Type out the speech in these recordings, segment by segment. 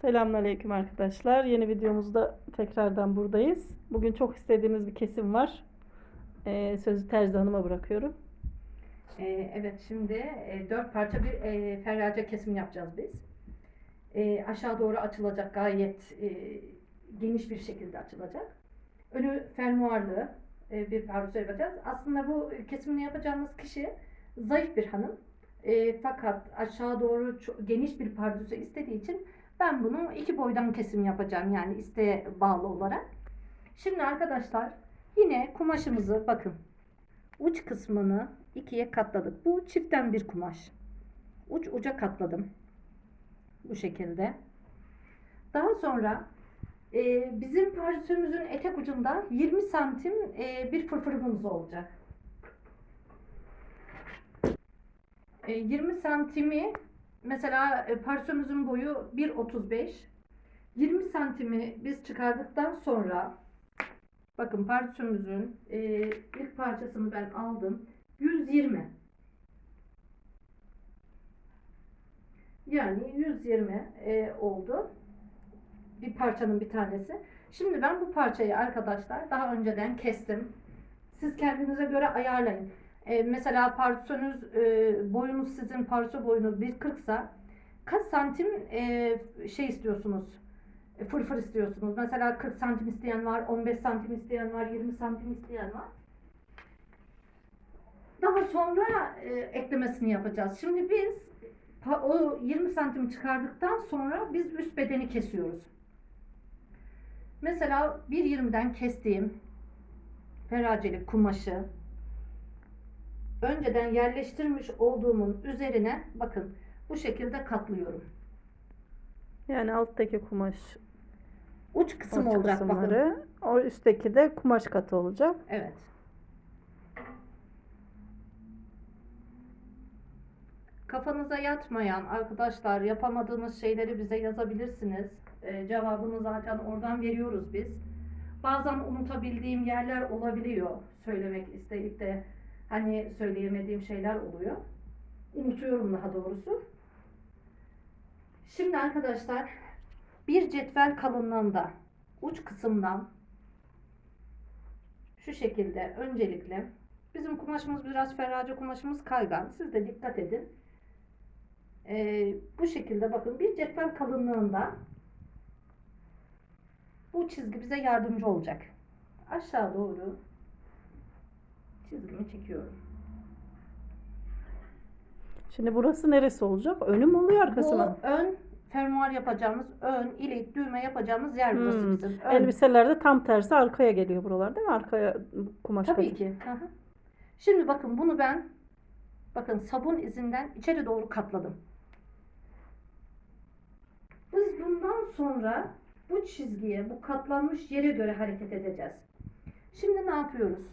Selamünaleyküm arkadaşlar. Yeni videomuzda tekrardan buradayız. Bugün çok istediğiniz bir kesim var. Ee, sözü Terzi Hanım'a bırakıyorum. Ee, evet şimdi e, dört parça bir e, ferrace kesim yapacağız biz. E, aşağı doğru açılacak gayet e, geniş bir şekilde açılacak. Önü fermuarlı e, bir pardösü yapacağız. Aslında bu kesimini yapacağımız kişi zayıf bir hanım. E, fakat aşağı doğru geniş bir pardösü istediği için ben bunu iki boydan kesim yapacağım yani isteğe bağlı olarak. Şimdi arkadaşlar yine kumaşımızı bakın uç kısmını ikiye katladık. Bu çiftten bir kumaş. Uç uca katladım. Bu şekilde. Daha sonra e, bizim pardösümüzün etek ucunda 20 santim e, bir fırfırımız olacak. E, 20 santimi mesela e, pardösümüzün boyu 1.35 20 santimi biz çıkardıktan sonra bakın pardösümüzün e, ilk parçasını ben aldım 120 yani 120 e, oldu bir parçanın bir tanesi. Şimdi ben bu parçayı arkadaşlar daha önceden kestim. Siz kendinize göre ayarlayın. E, mesela parsonuz e, boyunuz sizin parça boyunuz 1.40 sa kaç santim e, şey istiyorsunuz? E, fırfır istiyorsunuz. Mesela 40 santim isteyen var, 15 santim isteyen var, 20 santim isteyen var. Daha sonra e, eklemesini yapacağız. Şimdi biz o 20 santim çıkardıktan sonra biz üst bedeni kesiyoruz. Mesela 1.20'den kestiğim feraceli kumaşı önceden yerleştirmiş olduğumun üzerine bakın bu şekilde katlıyorum. Yani alttaki kumaş Uç kısım uç olacak bakın. kısımları, o üstteki de kumaş katı olacak. Evet. Kafanıza yatmayan arkadaşlar yapamadığınız şeyleri bize yazabilirsiniz. Ee, cevabını zaten oradan veriyoruz biz. Bazen unutabildiğim yerler olabiliyor. Söylemek isteyip de hani söyleyemediğim şeyler oluyor. Unutuyorum daha doğrusu. Şimdi arkadaşlar bir cetvel kalınlığında uç kısımdan şu şekilde öncelikle bizim kumaşımız biraz ferrace kumaşımız kaygan. Siz de dikkat edin. Ee, bu şekilde bakın bir cetvel kalınlığında bu çizgi bize yardımcı olacak. Aşağı doğru çizgimi çekiyorum. Şimdi burası neresi olacak? Önü mü oluyor arkası mı? Bu ön fermuar yapacağımız, ön ilik düğme yapacağımız yer burası Hmm. bizim. Ön. Elbiselerde tam tersi arkaya geliyor buralar değil mi? Arkaya kumaş Tabii katı. ki. Hı hı. Şimdi bakın bunu ben bakın sabun izinden içeri doğru katladım. Biz bundan sonra bu çizgiye, bu katlanmış yere göre hareket edeceğiz. Şimdi ne yapıyoruz?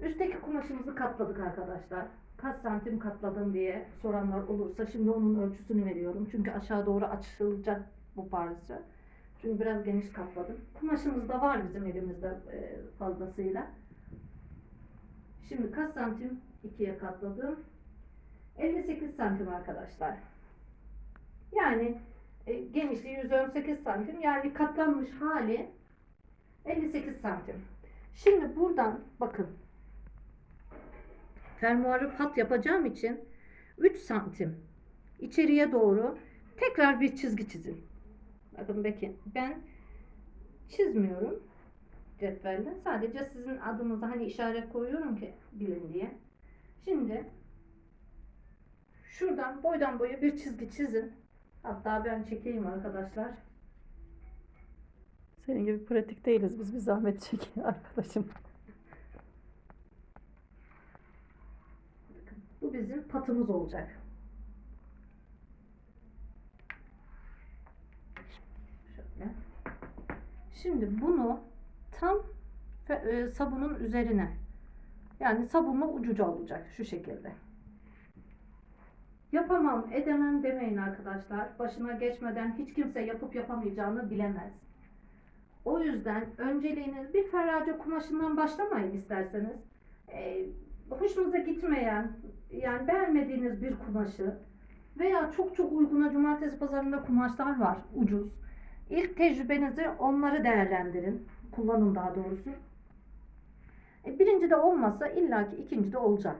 Üstteki kumaşımızı katladık arkadaşlar. Kaç santim katladım diye soranlar olursa şimdi onun ölçüsünü veriyorum. Çünkü aşağı doğru açılacak bu parça. Çünkü biraz geniş katladım. Kumaşımız da var bizim elimizde e, fazlasıyla. Şimdi kaç santim ikiye katladım? 58 santim arkadaşlar. Yani e, genişliği 118 santim. Yani katlanmış hali 58 santim. Şimdi buradan bakın fermuarı pat yapacağım için 3 santim içeriye doğru tekrar bir çizgi çizin. Bakın bakın ben çizmiyorum cetvelle. Sadece sizin adınıza hani işaret koyuyorum ki bilin diye. Şimdi şuradan boydan boya bir çizgi çizin. Hatta ben çekeyim arkadaşlar. Senin gibi pratik değiliz biz bir zahmet çek arkadaşım. Bakın, bu bizim patımız olacak. Şöyle. Şimdi bunu tam e, sabunun üzerine yani sabunla ucuca olacak şu şekilde. Yapamam, edemem demeyin arkadaşlar. Başına geçmeden hiç kimse yapıp yapamayacağını bilemez. O yüzden önceliğiniz bir ferrace kumaşından başlamayın isterseniz. Ee, hoşunuza gitmeyen, yani beğenmediğiniz bir kumaşı veya çok çok uyguna cumartesi pazarında kumaşlar var ucuz. İlk tecrübenizi onları değerlendirin. Kullanın daha doğrusu. E, birinci de olmazsa illaki ikinci de olacak.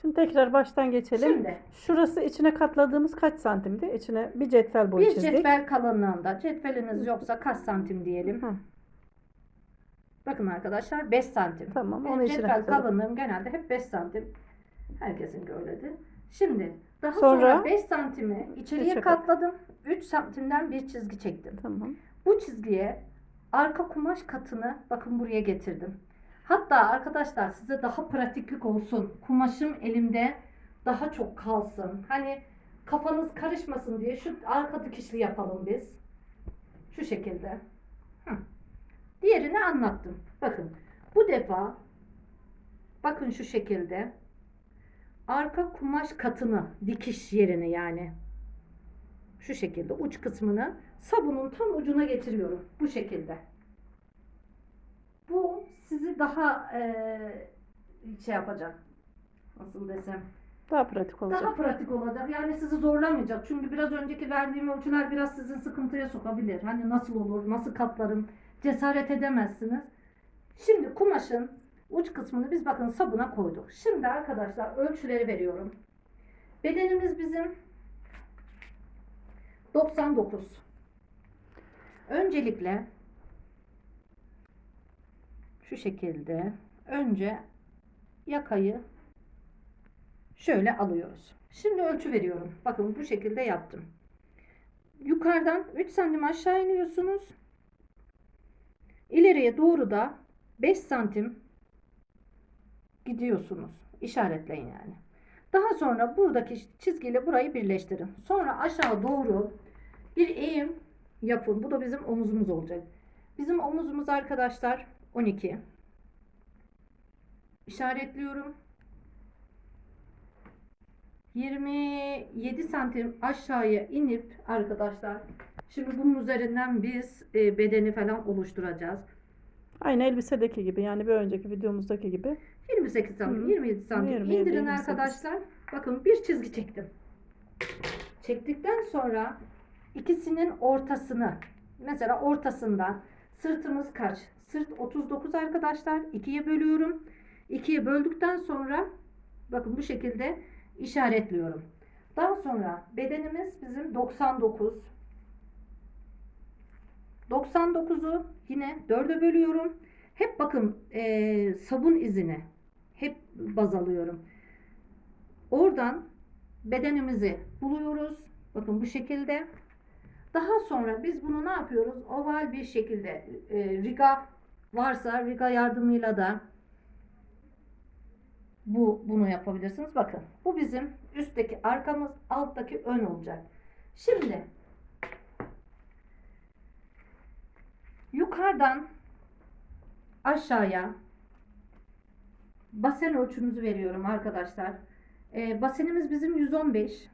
Şimdi tekrar baştan geçelim. Şimdi Şurası içine katladığımız kaç santimdi? İçine bir cetvel boyu bir çizdik. cetvel kalınlığında. Cetveliniz yoksa kaç santim diyelim. Hı, Bakın arkadaşlar 5 santim. tamam onu içine cetvel kalınlığım genelde hep 5 santim. Herkesin öyledir. Şimdi daha Sonra- sonra, 5 santimi içeriye İçe kat. katladım. 3 santimden bir çizgi çektim. Tamam. Bu çizgiye arka kumaş katını bakın buraya getirdim. Hatta arkadaşlar size daha pratiklik olsun. Kumaşım elimde daha çok kalsın. Hani kafanız karışmasın diye şu arka dikişli yapalım biz. Şu şekilde. Diğerini anlattım. Bakın bu defa bakın şu şekilde arka kumaş katını dikiş yerini yani şu şekilde uç kısmını sabunun tam ucuna getiriyorum. Bu şekilde. Bu sizi daha eee, şey yapacak. Nasıl desem. Daha pratik olacak. Daha pratik olacak. Yani sizi zorlamayacak. Çünkü biraz önceki verdiğim ölçüler biraz sizin sıkıntıya sokabilir. Hani nasıl olur, nasıl katlarım cesaret edemezsiniz. Şimdi kumaşın uç kısmını biz bakın sabuna koyduk. Şimdi arkadaşlar ölçüleri veriyorum. Bedenimiz bizim 99. Öncelikle şu şekilde önce yakayı şöyle alıyoruz. Şimdi ölçü veriyorum. Bakın bu şekilde yaptım. Yukarıdan 3 santim aşağı iniyorsunuz. İleriye doğru da 5 santim gidiyorsunuz. İşaretleyin yani. Daha sonra buradaki çizgiyle burayı birleştirin. Sonra aşağı doğru bir eğim yapın. Bu da bizim omuzumuz olacak. Bizim omuzumuz arkadaşlar 12. İşaretliyorum. 27 santim aşağıya inip arkadaşlar şimdi bunun üzerinden biz e, bedeni falan oluşturacağız. Aynı elbisedeki gibi yani bir önceki videomuzdaki gibi. 28 santim, Hı. 27 santim 27, indirin 28. arkadaşlar. Bakın bir çizgi çektim. Çektikten sonra ikisinin ortasını mesela ortasından sırtımız kaç? Sırt 39 arkadaşlar. ikiye bölüyorum. İkiye böldükten sonra bakın bu şekilde işaretliyorum. Daha sonra bedenimiz bizim 99. 99'u yine 4'e bölüyorum. Hep bakın eee, sabun izini hep baz alıyorum. Oradan bedenimizi buluyoruz. Bakın bu şekilde. Daha sonra biz bunu ne yapıyoruz? Oval bir şekilde e, riga varsa riga yardımıyla da bu bunu yapabilirsiniz. Bakın bu bizim üstteki arkamız, alttaki ön olacak. Şimdi yukarıdan aşağıya basen ölçümüzü veriyorum arkadaşlar. Ee, basenimiz bizim 115.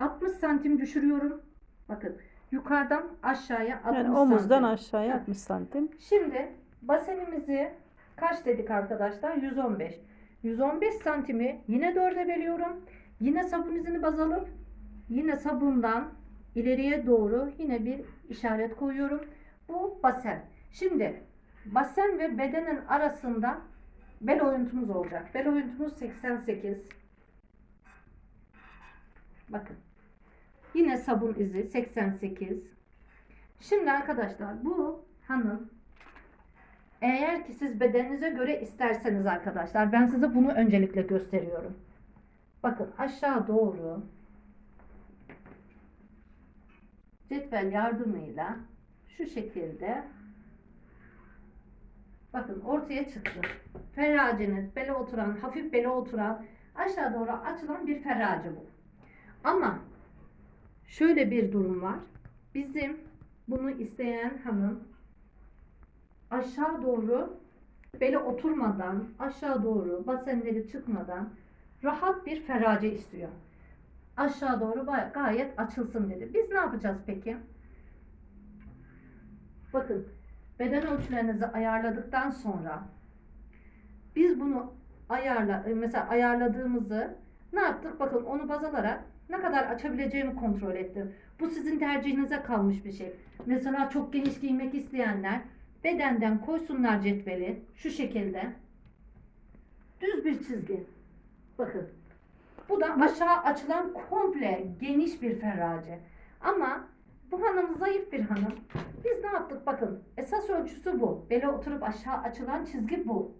60 santim düşürüyorum. Bakın yukarıdan aşağıya 60 Yani omuzdan santim. aşağıya Heh. 60 santim. Şimdi basenimizi kaç dedik arkadaşlar? 115. 115 santimi yine 4'e bölüyorum. Yine sabun izini baz alıp yine sabundan ileriye doğru yine bir işaret koyuyorum. Bu basen. Şimdi basen ve bedenin arasında bel oyuntumuz olacak. Bel oyuntumuz 88. Bakın. Yine sabun izi 88. Şimdi arkadaşlar bu hanım eğer ki siz bedeninize göre isterseniz arkadaşlar ben size bunu öncelikle gösteriyorum. Bakın aşağı doğru cetvel yardımıyla şu şekilde bakın ortaya çıktı. Ferraceniz bele oturan, hafif bele oturan aşağı doğru açılan bir ferrace bu. Ama şöyle bir durum var. Bizim bunu isteyen hanım aşağı doğru bele oturmadan aşağı doğru basenleri çıkmadan rahat bir ferace istiyor. Aşağı doğru gayet açılsın dedi. Biz ne yapacağız peki? Bakın beden ölçülerinizi ayarladıktan sonra biz bunu ayarla e, mesela ayarladığımızı ne yaptık? Bakın onu baz alarak ne kadar açabileceğimi kontrol ettim. Bu sizin tercihinize kalmış bir şey. Mesela çok geniş giymek isteyenler bedenden koysunlar cetveli şu şekilde. Düz bir çizgi. Bakın. Bu da aşağı açılan komple geniş bir ferrace. Ama bu hanım zayıf bir hanım. Biz ne yaptık bakın. Esas ölçüsü bu. Bele oturup aşağı açılan çizgi bu.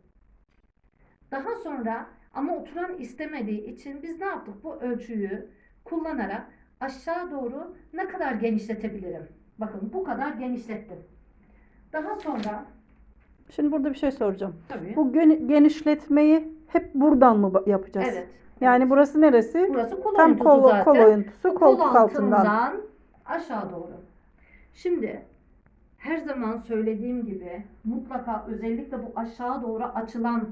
Daha sonra ama oturan istemediği için biz ne yaptık? Bu ölçüyü kullanarak aşağı doğru ne kadar genişletebilirim? Bakın bu kadar genişlettim. Daha sonra Şimdi burada bir şey soracağım. tabii. Bu gen- genişletmeyi hep buradan mı ba- yapacağız? evet. Yani burası neresi? Burası kol Tam oyuntusu kol, zaten. kol oyuntusu koltuk kol altından. altından aşağı doğru. Şimdi her zaman söylediğim gibi mutlaka özellikle bu aşağı doğru açılan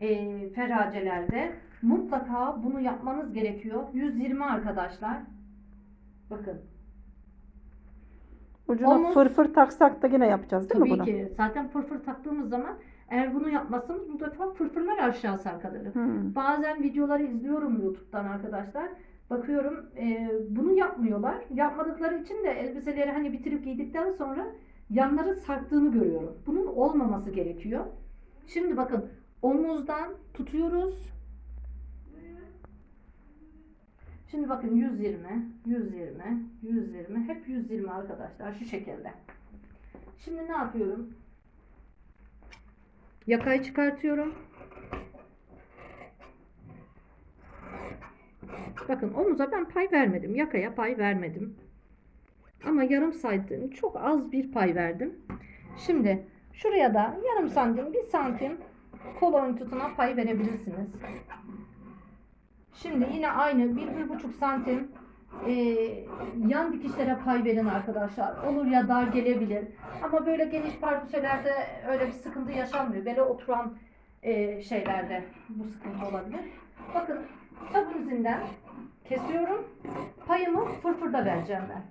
e, feracelerde mutlaka bunu yapmanız gerekiyor. 120 arkadaşlar. Bakın. Ucuna Omuz- fırfır taksak da yine yapacağız değil mi Tabii bunu? ki zaten fırfır taktığımız zaman eğer bunu yapmazsanız bu defa fırfırlar aşağı sarkılır. Hmm. Bazen videoları izliyorum YouTube'dan arkadaşlar. Bakıyorum e, bunu yapmıyorlar. Yapmadıkları için de elbiseleri hani bitirip giydikten sonra yanları sarktığını görüyorum. Bunun olmaması gerekiyor. Şimdi bakın omuzdan tutuyoruz. Şimdi bakın 120, 120, 120, hep 120 arkadaşlar şu şekilde. Şimdi ne yapıyorum? Yakayı çıkartıyorum. Bakın omuza ben pay vermedim. Yakaya pay vermedim. Ama yarım santim çok az bir pay verdim. Şimdi şuraya da yarım santim, bir santim kol oyuntusuna pay verebilirsiniz. Şimdi yine aynı bir, bir buçuk santim e, yan dikişlere pay verin arkadaşlar. Olur ya dar gelebilir. Ama böyle geniş parçalarda öyle bir sıkıntı yaşanmıyor. Böyle oturan e, şeylerde bu sıkıntı olabilir. Bakın sabun izinden kesiyorum. Payımı fırfırda vereceğim ben.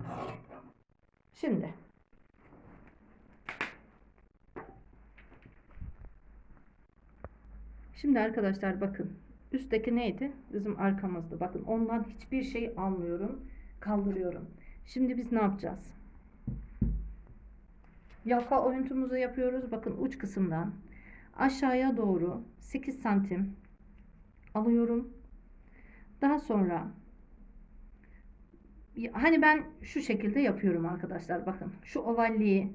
Şimdi. Şimdi arkadaşlar bakın. Üstteki neydi? Bizim arkamızda. Bakın ondan hiçbir şey almıyorum. Kaldırıyorum. Şimdi biz ne yapacağız? Yaka oyuntumuzu yapıyoruz. Bakın uç kısımdan aşağıya doğru 8 santim alıyorum. Daha sonra hani ben şu şekilde yapıyorum arkadaşlar. Bakın şu ovalliği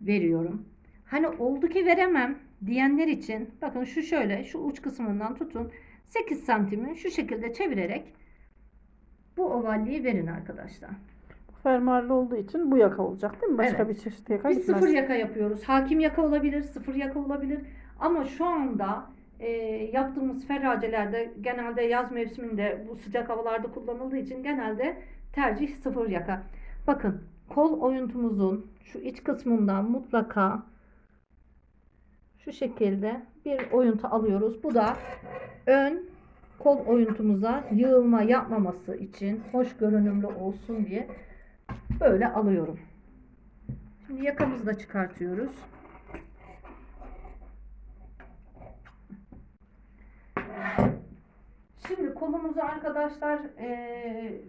veriyorum. Hani oldu ki veremem diyenler için bakın şu şöyle şu uç kısmından tutun 8 santimi şu şekilde çevirerek bu ovalliği verin arkadaşlar. Fermuarlı olduğu için bu yaka olacak değil mi? Başka Evet. bir çeşit yaka Biz gitmez. sıfır yaka yapıyoruz. Hakim yaka olabilir, sıfır yaka olabilir. Ama şu anda e, yaptığımız ferracelerde genelde yaz mevsiminde bu sıcak havalarda kullanıldığı için genelde tercih sıfır yaka. Bakın kol oyuntumuzun şu iç kısmından mutlaka şu şekilde bir oyuntu alıyoruz. Bu da ön kol oyuntumuza yığılma yapmaması için hoş görünümlü olsun diye böyle alıyorum. Şimdi yakamızı da çıkartıyoruz. Şimdi kolumuzu arkadaşlar eee,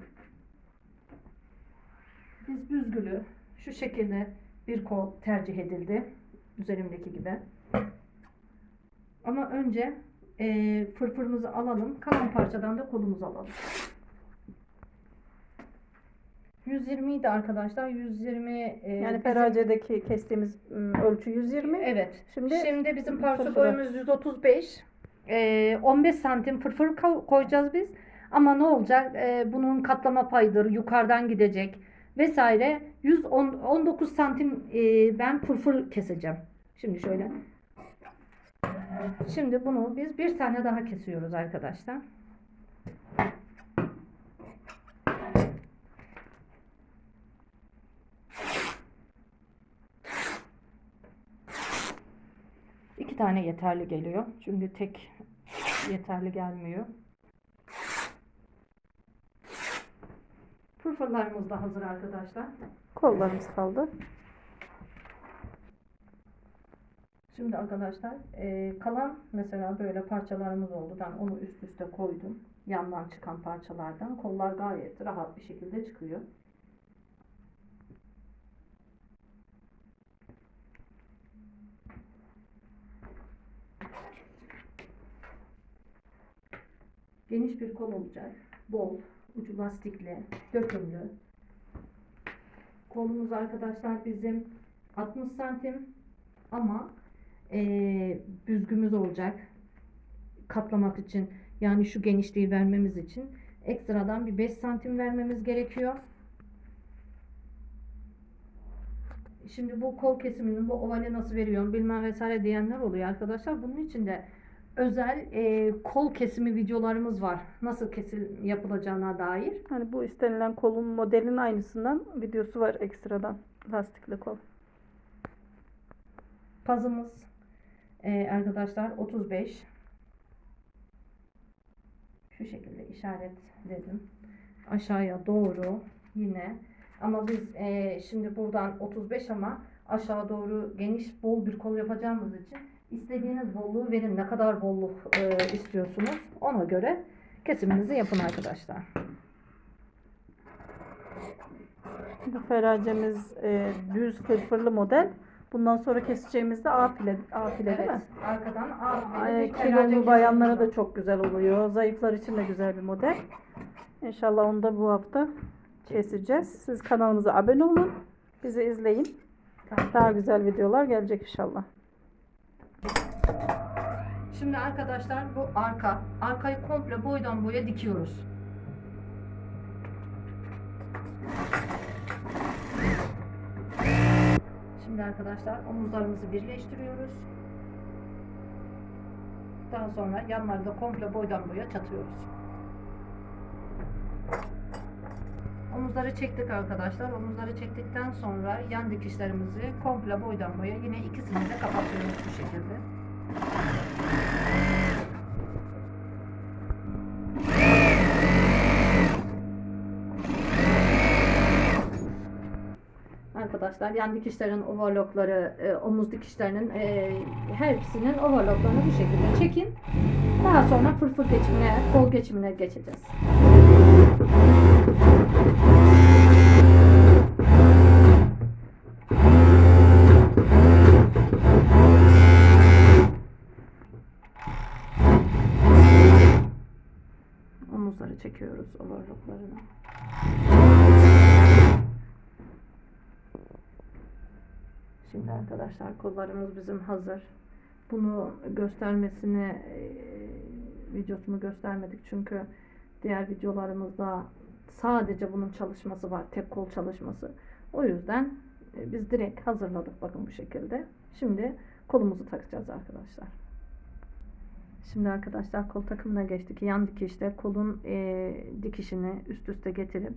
biz büzgülü şu şekilde bir kol tercih edildi. Üzerimdeki gibi. Ama önce eee, fırfırımızı alalım. Kalan parçadan da kolumuzu alalım. 120 idi arkadaşlar. 120 eee, Yani bizim- feracedeki kestiğimiz ım, ölçü 120. Evet. Şimdi Şimdi bizim parça boyumuz 135. Ee, 15 santim fırfır ko- koyacağız biz. Ama ne olacak? Ee, bunun katlama payıdır. Yukarıdan gidecek vesaire. 119 santim e, ben fırfır keseceğim. Şimdi şöyle. Şimdi bunu biz bir tane daha kesiyoruz arkadaşlar. İki tane yeterli geliyor. Çünkü tek yeterli gelmiyor. Fırfırlarımız da hazır arkadaşlar. kollarımız kaldı. Şimdi arkadaşlar e, kalan mesela böyle parçalarımız oldu. Ben onu üst üste koydum. yandan çıkan parçalardan. Kollar gayet rahat bir şekilde çıkıyor. Geniş bir kol olacak. Bol, ucu lastikli, dökümlü. Kolumuz arkadaşlar bizim 60 santim ama eee büzgümüz olacak. Katlamak için yani şu genişliği vermemiz için ekstradan bir 5 santim vermemiz gerekiyor. Şimdi bu kol kesiminin bu ovali nasıl veriyorum bilmem vesaire diyenler oluyor arkadaşlar. Bunun için de özel eee, kol kesimi videolarımız var. Nasıl kesim yapılacağına dair. Hani bu istenilen kolun modelin aynısından videosu var ekstradan. Lastikli kol. Pazımız eee, arkadaşlar 35. Şu şekilde işaretledim. Aşağıya doğru yine. Ama biz eee, şimdi buradan 35 ama aşağı doğru geniş bol bir kol yapacağımız için istediğiniz bolluğu verin. Ne kadar bolluk eee, istiyorsunuz ona göre kesiminizi yapın arkadaşlar. Bu feracemiz e, düz fırfırlı model. Bundan sonra keseceğimiz de A pile, A pile değil mi? Arkadan Ay, bir ferace kilolu bayanlara da çok güzel oluyor. Zayıflar için de güzel bir model. İnşallah onu da bu hafta keseceğiz. Siz kanalımıza abone olun. Bizi izleyin. Daha güzel videolar gelecek inşallah. Şimdi arkadaşlar bu arka. Arkayı komple boydan boya dikiyoruz. Şimdi arkadaşlar omuzlarımızı birleştiriyoruz. Daha sonra yanları da komple boydan boya çatıyoruz. Omuzları çektik arkadaşlar. Omuzları çektikten sonra yan dikişlerimizi komple boydan boya yine ikisini de kapatıyoruz bu şekilde. Arkadaşlar yan dikişlerin overlockları, e, omuz dikişlerinin e, hepsinin overlocklarını bu şekilde çekin. Daha sonra fırfır geçimine, kol geçimine geçeceğiz. Omuzları çekiyoruz overlocklarını. Şimdi arkadaşlar kollarımız bizim hazır. Bunu göstermesini e, videosunu göstermedik çünkü diğer videolarımızda sadece bunun çalışması var. Tek kol çalışması. O yüzden e, biz direkt hazırladık bakın bu şekilde. Şimdi kolumuzu takacağız arkadaşlar. Şimdi arkadaşlar kol takımına geçtik. Yan dikişte kolun e, dikişini üst üste getirip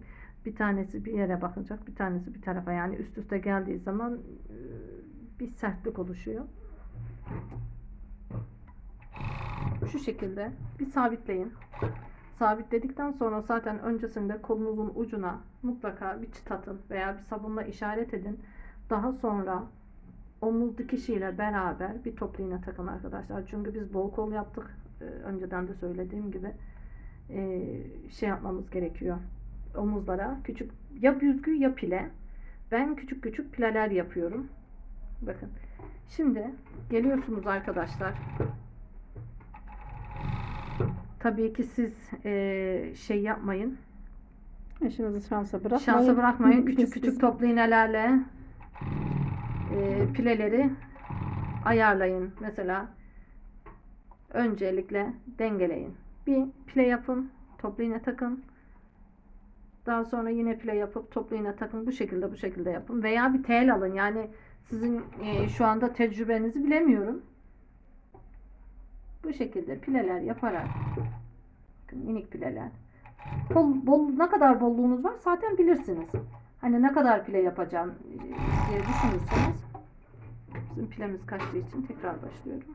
bir tanesi bir yere bakacak, bir tanesi bir tarafa. Yani üst üste geldiği zaman e, bir sertlik oluşuyor. Şu şekilde bir sabitleyin. Sabitledikten sonra zaten öncesinde kolunuzun ucuna mutlaka bir çıt atın veya bir sabunla işaret edin. Daha sonra omuz dikişiyle beraber bir toplu takın arkadaşlar. Çünkü biz bol kol yaptık. Ee, önceden de söylediğim gibi ee, şey yapmamız gerekiyor. Omuzlara küçük ya büzgü ya pile. Ben küçük küçük pileler yapıyorum. Bakın. Şimdi geliyorsunuz arkadaşlar. Tabii ki siz ee, şey yapmayın. İşinizi şansa bırakmayın. Şansa bırakmayın. Küçük küçük biz- toplu iğnelerle e, pileleri ayarlayın. Mesela öncelikle dengeleyin. Bir pile yapın, toplu iğne takın. Daha sonra yine pile yapıp toplu iğne takın. Bu şekilde bu şekilde yapın. Veya bir tel alın. Yani sizin e, şu anda tecrübenizi bilemiyorum. Bu şekilde pileler yaparak minik pileler. Bol, bol, ne kadar bolluğunuz var zaten bilirsiniz. Hani ne kadar pile yapacağım e, diye düşünürseniz bizim pilemiz kaçtığı için tekrar başlıyorum.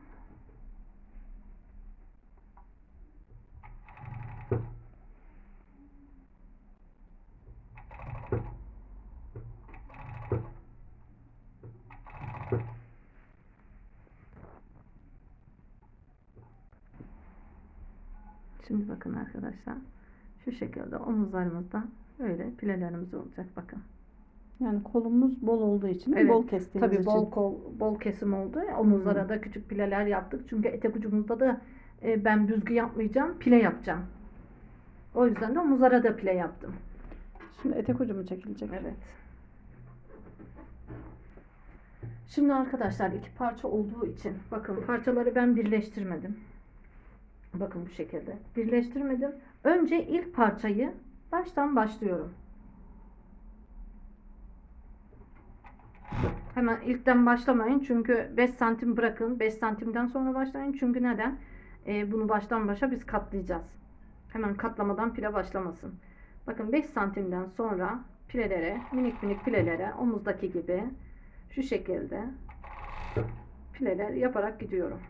Şimdi bakın arkadaşlar. Şu şekilde omuzlarımızda böyle pilelerimiz olacak bakın. Yani kolumuz bol olduğu için Evet, bol kestiğimiz Tabii için. bol kol, bol kesim oldu. Omuzlara da küçük pileler yaptık. Çünkü etek ucumuzda da e, ben büzgü yapmayacağım, pile yapacağım. O yüzden de omuzlara da pile yaptım. Şimdi etek ucu mu çekilecek? Evet. Şimdi arkadaşlar iki parça olduğu için bakın parçaları ben birleştirmedim. Bakın bu şekilde. Birleştirmedim. Önce ilk parçayı baştan başlıyorum. Hemen ilkten başlamayın çünkü 5 santim bırakın. 5 santimden sonra başlayın. Çünkü neden? Ee, bunu baştan başa biz katlayacağız. Hemen katlamadan pile başlamasın. Bakın 5 santimden sonra pilelere, minik minik pilelere omuzdaki gibi şu şekilde pileler yaparak gidiyorum.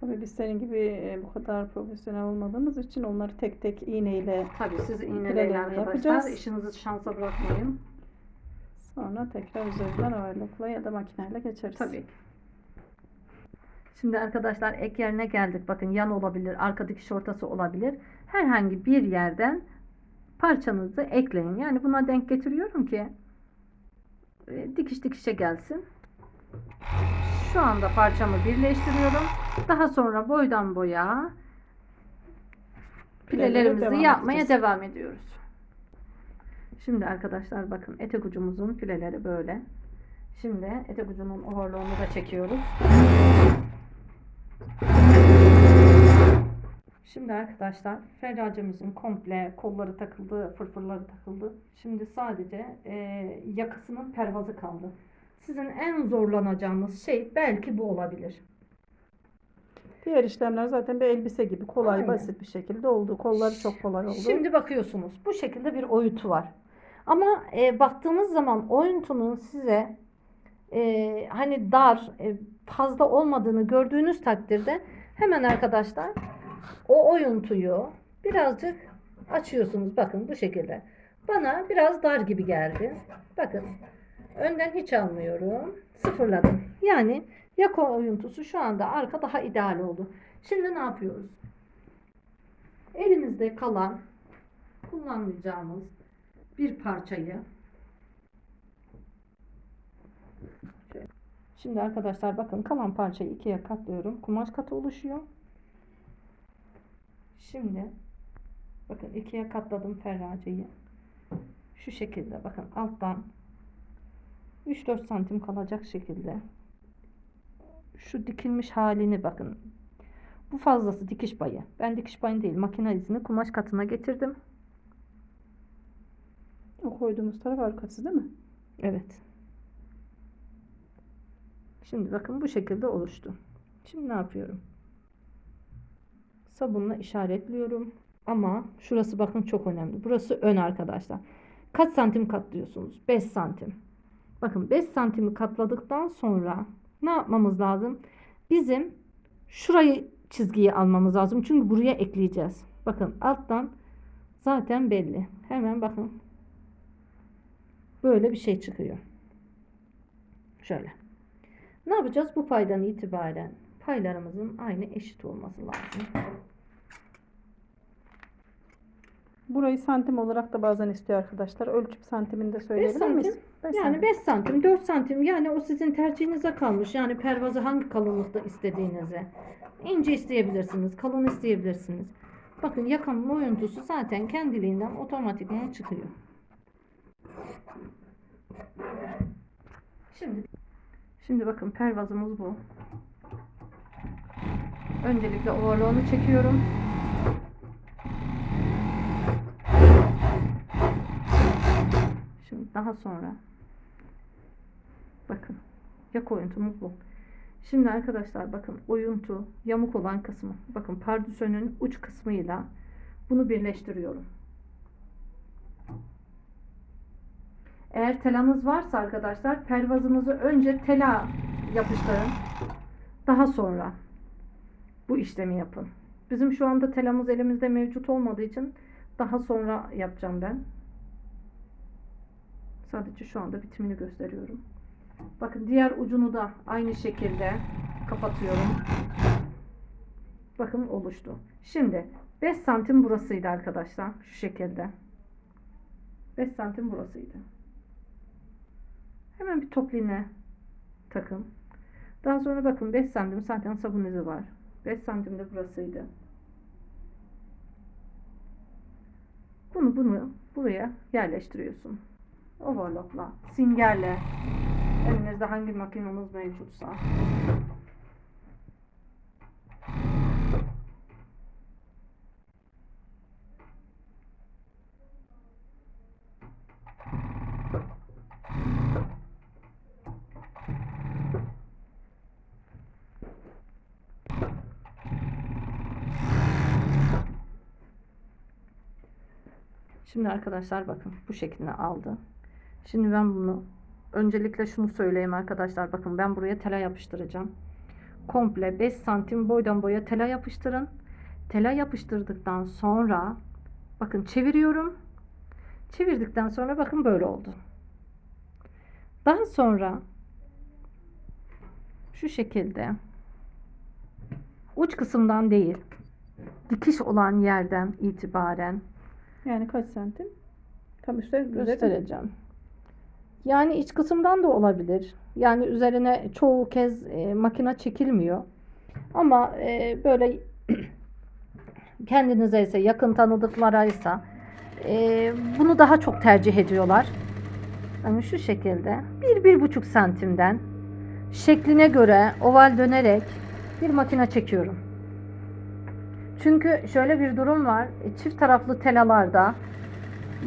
Tabii biz senin gibi bu kadar profesyonel olmadığımız için onları tek tek iğneyle Tabii siz iğneyle Pilelerini arkadaşlar yapacağız. işinizi şansa bırakmayın. sonra tekrar üzerinden ağırlıkla ya da makineyle geçeriz. Tabii. Şimdi arkadaşlar ek yerine geldik. Bakın yan olabilir, arka dikiş ortası olabilir. Herhangi bir yerden parçanızı ekleyin. Yani buna denk getiriyorum ki dikiş dikişe gelsin. Şu anda parçamı birleştiriyorum. Daha sonra boydan boya pilelerimizi devam yapmaya edeceğiz. devam ediyoruz. Şimdi arkadaşlar bakın etek ucumuzun pileleri böyle. Şimdi etek ucunun overlock'unu da çekiyoruz. Şimdi arkadaşlar ferracemizin komple kolları takıldı, fırfırları takıldı. Şimdi sadece e, yakasının pervazı kaldı. Sizin en zorlanacağınız şey belki bu olabilir. Diğer işlemler zaten bir elbise gibi kolay Aynen. basit bir şekilde oldu. Kolları çok kolay oldu. Şimdi bakıyorsunuz bu şekilde bir oyuntu var. Ama e, baktığınız zaman oyuntunun size e, hani dar e, fazla olmadığını gördüğünüz takdirde hemen arkadaşlar o oyuntuyu birazcık açıyorsunuz. Bakın bu şekilde. Bana biraz dar gibi geldi. Bakın önden hiç almıyorum. Sıfırladım. Yani yaka oyuntusu şu anda arka daha ideal oldu. Şimdi ne yapıyoruz? Elimizde kalan kullanmayacağımız bir parçayı. Şimdi arkadaşlar bakın kalan parçayı ikiye katlıyorum. Kumaş katı oluşuyor. Şimdi bakın ikiye katladım ferraceyi. Şu şekilde bakın alttan 3-4 santim kalacak şekilde şu dikilmiş halini bakın. Bu fazlası dikiş payı. Ben dikiş payını değil makine izini kumaş katına getirdim. O koyduğumuz taraf arkası değil mi? Evet. Şimdi bakın bu şekilde oluştu. Şimdi ne yapıyorum? Sabunla işaretliyorum. Ama şurası bakın çok önemli. Burası ön arkadaşlar. Kaç santim katlıyorsunuz? 5 santim. Bakın 5 santimi katladıktan sonra ne yapmamız lazım? Bizim şurayı çizgiyi almamız lazım. Çünkü buraya ekleyeceğiz. Bakın alttan zaten belli. Hemen bakın böyle bir şey çıkıyor. Şöyle. Ne yapacağız? Bu paydan itibaren paylarımızın aynı eşit olması lazım. Burayı santim olarak da bazen istiyor arkadaşlar. Ölçüp santimini de 5 söyleyebilir miyiz? santim. Beş Yani santim. 5 santim, 4 santim. Yani o sizin tercihinize kalmış. Yani pervazı hangi kalınlıkta istediğinize. İnce isteyebilirsiniz, kalın isteyebilirsiniz. Bakın yakanın oyuntusu zaten kendiliğinden otomatikman çıkıyor. Şimdi Şimdi bakın pervazımız bu. Öncelikle overlock'unu çekiyorum. Şimdi daha sonra bakın yak oyuntumuz bu. Şimdi arkadaşlar bakın oyuntu yamuk olan kısmı bakın pardüsönün uç kısmıyla bunu birleştiriyorum. Eğer telanız varsa arkadaşlar pervazınızı önce tela yapıştırın. Daha sonra bu işlemi yapın. Bizim şu anda telamız elimizde mevcut olmadığı için daha sonra yapacağım ben. Sadece şu anda bitimini gösteriyorum. Bakın diğer ucunu da aynı şekilde kapatıyorum. Bakın oluştu. Şimdi 5 santim burasıydı arkadaşlar. Şu şekilde. 5 santim burasıydı. Hemen bir top iğne takın. Daha sonra bakın 5 santim zaten sabun izi var. 5 santim de burasıydı. Bunu bunu buraya yerleştiriyorsun. Overlockla, singerle. Elinizde hangi makineniz mevcutsa. Şimdi arkadaşlar bakın bu şekilde aldı. Şimdi ben bunu öncelikle şunu söyleyeyim arkadaşlar. Bakın ben buraya tela yapıştıracağım. Komple 5 santim boydan boya tela yapıştırın. Tela yapıştırdıktan sonra bakın çeviriyorum. Çevirdikten sonra bakın böyle oldu. Daha sonra şu şekilde uç kısımdan değil dikiş olan yerden itibaren Yani kaç santim? Tam üstte göstereceğim. Yani iç kısımdan da olabilir. Yani üzerine çoğu kez e, makine çekilmiyor. Ama e, böyle kendinize ise yakın tanıdıklaraysa e, bunu daha çok tercih ediyorlar. Yani şu şekilde bir bir buçuk santimden şekline göre oval dönerek bir makine çekiyorum. Çünkü şöyle bir durum var. e, Çift taraflı telalarda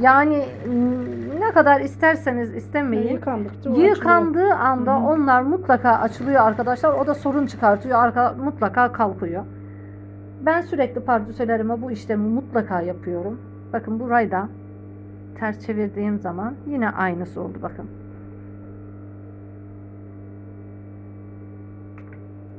yani m, ne kadar isterseniz istemeyin. Yıkandıkça o açılıyor. Yıkandığı anda Hı hı. onlar mutlaka açılıyor arkadaşlar. O da sorun çıkartıyor. Arka, mutlaka kalkıyor. Ben sürekli pardüselerime bu işlemi mutlaka yapıyorum. Bakın burayı da ters çevirdiğim zaman yine aynısı oldu bakın.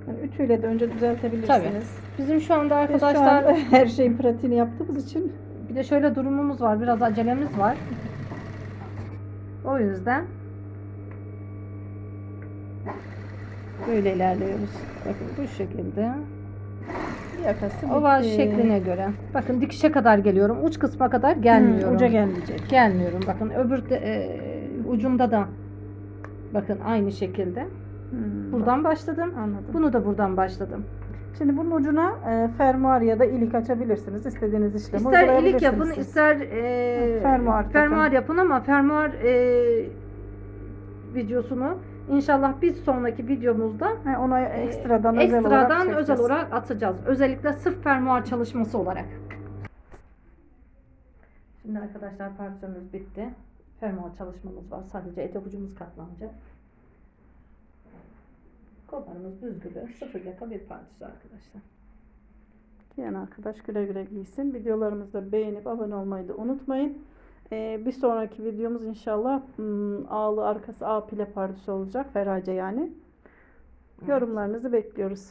Yani ütüyle de önce düzeltebilirsiniz. Bizim şu anda Biz şu arkadaşlar anda her şeyin pratiğini yaptığımız için bir de şöyle durumumuz var. Biraz acelemiz var. O yüzden böyle ilerliyoruz. Bakın bu şekilde. yakası Oval bitti. şekline göre. Bakın dikişe kadar geliyorum. Uç kısma kadar gelmiyorum. Hı, uca gelmeyecek. Gelmiyorum. Bakın öbür de, e, ucunda da bakın aynı şekilde. Hmm, Buradan başladım. anladım. Bunu da buradan başladım. Şimdi bunun ucuna e, fermuar ya da ilik açabilirsiniz. İstediğiniz işlemi İster ilik yapın, siz. ister e, Fermuar takın. fermuar yapın ama fermuar e, videosunu inşallah bir sonraki videomuzda He, ona ekstradan, e, özel olarak ekstradan çekeceğiz. özel olarak atacağız. Özellikle sırf fermuar çalışması olarak. Şimdi arkadaşlar parçamız bitti. Fermuar çalışmamız var. Sadece etek ucumuz katlanacak. Kollarımız düz gibi sıfır yaka bir parçası arkadaşlar. Giyen arkadaş güle güle giysin. Videolarımızı da beğenip abone olmayı da unutmayın. Ee, bir sonraki videomuz inşallah hmm, ağlı arkası ağ pile pardüsü olacak. Ferace yani. Yorumlarınızı bekliyoruz.